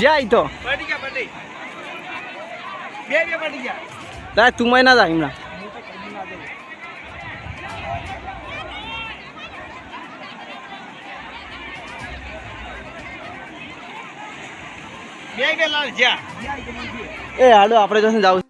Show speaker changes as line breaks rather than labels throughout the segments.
যাই তো তাই
তুমি না যাই না
એ હાડો આપણે જશે જાવ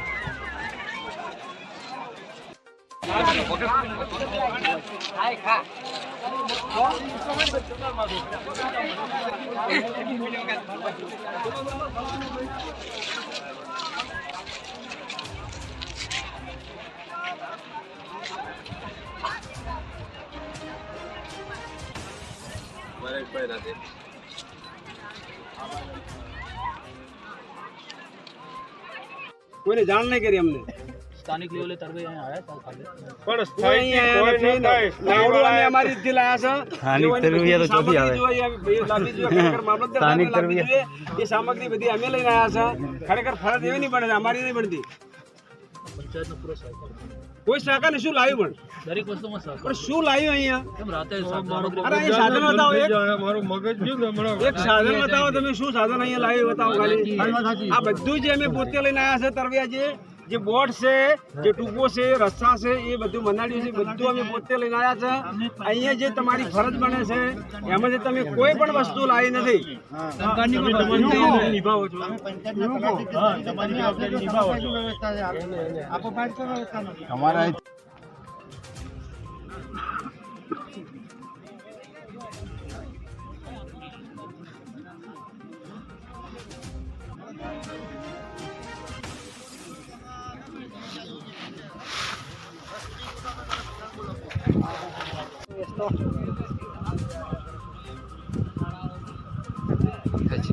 કોઈને જાણ નહીં કરી અમને
સ્થાનિક લેવલે તરવે અહીંયા આવ્યા હતા ખાલી
પણ સ્થાનિક નાવડું અમે અમારી રીતે લાયા છે
સ્થાનિક તરવૈયા તો ચોથી આવે. સ્થાનિક તરવૈયા.
એ સામગ્રી બધી અમે લઈને આવ્યા છે ખરેખર ફરજ એવી નહીં બને અમારી નહીં બનતી
પંચાયતનો પૂરો સહકાર
કોઈ સહકાર નહીં શું લાવ્યું પણ
દરેક વસ્તુમાં સહકાર
પણ શું લાવ્યું અહીંયા
કેમ રાતે સામગ્રી
અરે અહીં સાધન બતાવો એક એક સાધન બતાવો તમે શું સાધન અહીંયા લાવ્યું બતાવો ખાલી આ બધું જે અમે પોતે લઈને આવ્યા છે તરવિયા જે જે બોટ છે, જે ટૂંકો છે, રસ્તા છે, એ બધું મનાડ્યું છે. બધું અમે પોતે લઈને આવ્યા છે. અહીંયા જે તમારી ફરજ બને છે, એમાં જે તમે કોઈ પણ વસ્તુ લાવી નથી. Thank
you.